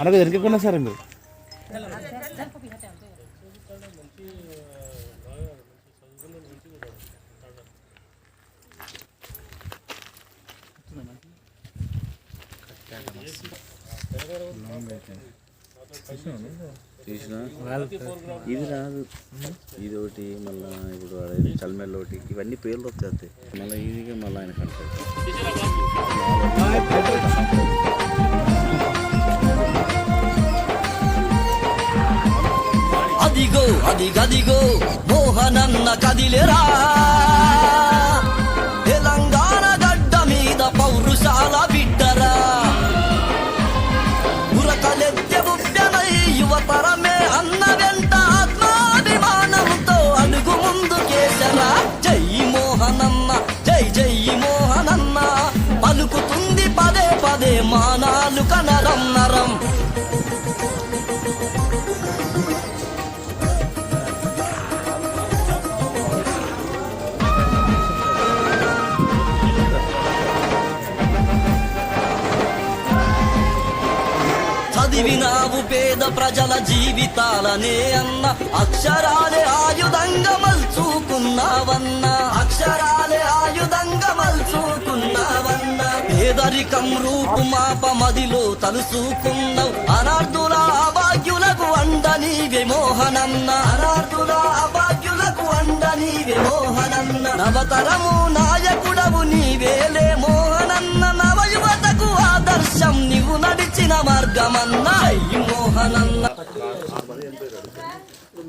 అలాగే వెనకకుండా సరే మీరు. ఇది రాదు. ఇది ఒకటి మళ్ళా ఇప్పుడు చల్మెల్ ఒకటి ఇవన్నీ పేర్లు వస్తాయి మళ్ళీ ఈజీగా మళ్ళీ ఆయన కనపడుతుంది అదిగో అది గదిగో మోహనన్న కదిలేరా? చదివినావు పేద ప్రజల జీవితాలనే అన్న. అక్షరాలే ఆయుధంగా మల్చుకున్నావన్న. అక్షరాలే ఆయుధంగా మల్చుకున్నావన్న. పేదరికం రూపు మాప మదిలో తలుసుకున్నావు. అనార్థుల అభాగ్యులకు అండని విమోహనన్న అనార్థుల అభాగ్యులకు అండని విమోహనన్న మోహనన్న. నవతరము నాయకుడవు